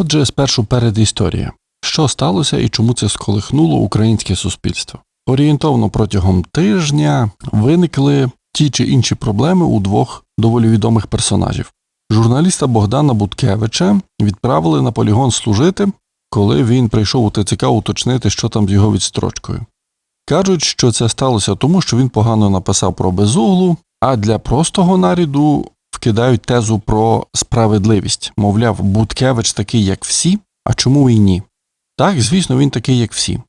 Отже, спершу передісторія. Що сталося і чому це сколихнуло українське суспільство? Орієнтовно протягом тижня виникли ті чи інші проблеми у двох доволі відомих персонажів. Журналіста Богдана Буткевича відправили на полігон служити, коли він прийшов у ТЦК уточнити, що там з його відстрочкою. Кажуть, що це сталося тому, що він погано написав про безуглу, а для простого наряду вкидають тезу про справедливість. Мовляв, Буткевич такий, як всі, а чому і ні? Так, звісно, він такий, як всі.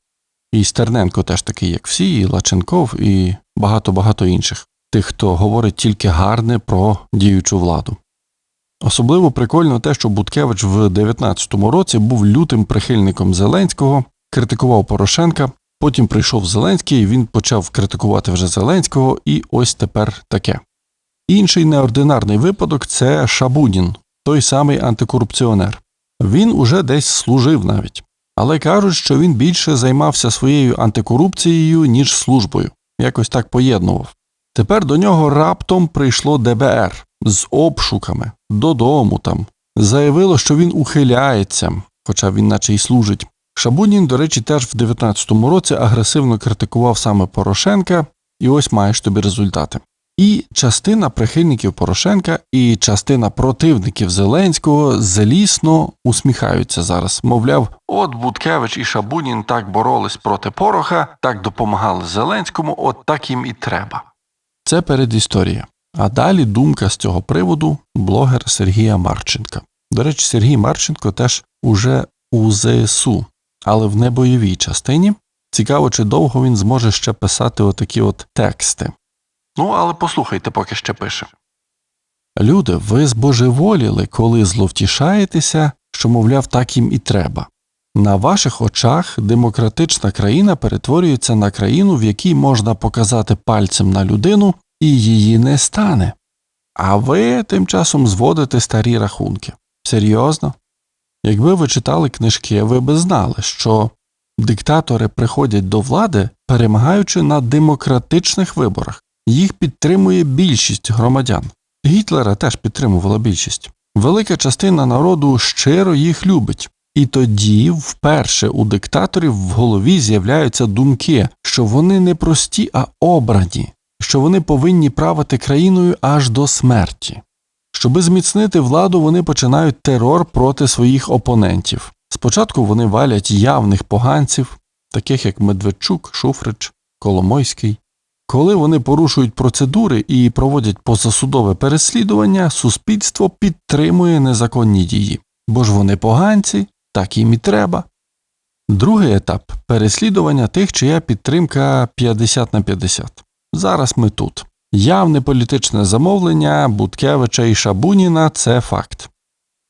І Стерненко теж такий, як всі, і Лаченков, і багато-багато інших, тих, хто говорить тільки гарне про діючу владу. Особливо прикольно те, що Буткевич в 19-му році був лютим прихильником Зеленського, критикував Порошенка, потім прийшов Зеленський, він почав критикувати вже Зеленського, і ось тепер таке. Інший неординарний випадок це Шабунін, той самий антикорупціонер. Він уже десь служив навіть, але кажуть, що він більше займався своєю антикорупцією, ніж службою, якось так поєднував. Тепер до нього раптом прийшло ДБР з обшуками додому там. Заявило, що він ухиляється, хоча він наче й служить. Шабунін, до речі, теж в 19-му році агресивно критикував саме Порошенка, і ось маєш тобі результати. І частина прихильників Порошенка і частина противників Зеленського злісно усміхаються зараз. Мовляв, от Буткевич і Шабунін так боролись проти Пороха, так допомагали Зеленському, от так їм і треба. Це передісторія. А далі думка з цього приводу блогер Сергія Марченка. До речі, Сергій Марченко теж уже у ЗСУ, але в небойовій частині. Цікаво, чи довго він зможе ще писати отакі от тексти. Ну, але послухайте, поки ще пише. Люди, ви збожеволіли, коли зловтішаєтеся, що, мовляв, так їм і треба. На ваших очах демократична країна перетворюється на країну, в якій можна показати пальцем на людину і її не стане. А ви тим часом зводите старі рахунки. Серйозно? Якби ви читали книжки, ви би знали, що диктатори приходять до влади, перемагаючи на демократичних виборах. Їх підтримує більшість громадян. Гітлера теж підтримувала більшість. Велика частина народу щиро їх любить. І тоді вперше у диктаторів в голові з'являються думки, що вони не прості, а обрані, що вони повинні правити країною аж до смерті. Щоби зміцнити владу, вони починають терор проти своїх опонентів. Спочатку вони валять явних поганців, таких як Медведчук, Шуфрич, Коломойський. Коли вони порушують процедури і проводять позасудове переслідування, суспільство підтримує незаконні дії, бо ж вони поганці, так їм і треба. Другий етап переслідування тих, чия підтримка 50 на 50. Зараз ми тут. Явне політичне замовлення Буткевича і Шабуніна це факт.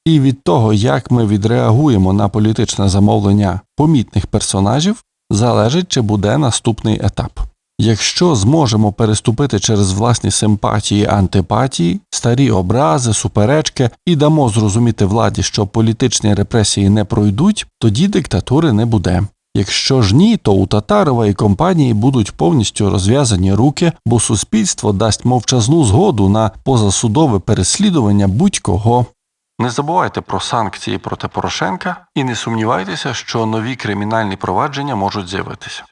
І від того, як ми відреагуємо на політичне замовлення помітних персонажів, залежить, чи буде наступний етап. Якщо зможемо переступити через власні симпатії антипатії, старі образи, суперечки і дамо зрозуміти владі, що політичні репресії не пройдуть, тоді диктатури не буде. Якщо ж ні, то у Татарова і компанії будуть повністю розв'язані руки, бо суспільство дасть мовчазну згоду на позасудове переслідування будь-кого. Не забувайте про санкції проти Порошенка і не сумнівайтеся, що нові кримінальні провадження можуть з'явитися.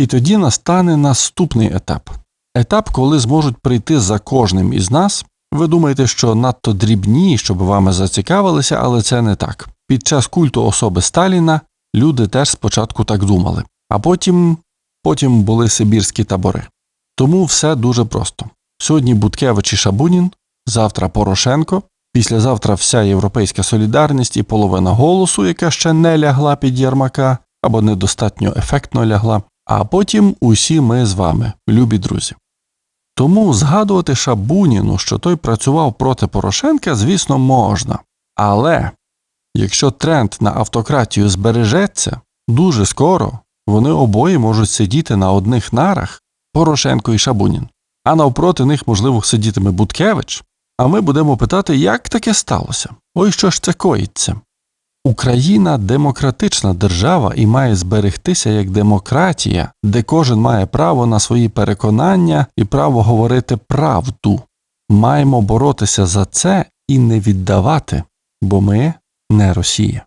І тоді настане наступний етап етап, коли зможуть прийти за кожним із нас. Ви думаєте, що надто дрібні, щоб вами зацікавилися, але це не так. Під час культу особи Сталіна люди теж спочатку так думали, а потім, потім були сибірські табори. Тому все дуже просто. Сьогодні Буткевич і Шабунін, завтра Порошенко, післязавтра вся європейська солідарність і половина голосу, яка ще не лягла під Єрмака або недостатньо ефектно лягла, а потім усі ми з вами, любі друзі. Тому згадувати Шабуніну, що той працював проти Порошенка, звісно, можна. Але якщо тренд на автократію збережеться, дуже скоро вони обоє можуть сидіти на одних нарах Порошенко і Шабунін, а навпроти них, можливо, сидітиме Буткевич, а ми будемо питати, як таке сталося? Ой, що ж це коїться? Україна демократична держава і має зберегтися як демократія, де кожен має право на свої переконання і право говорити правду. Маємо боротися за це і не віддавати, бо ми не Росія.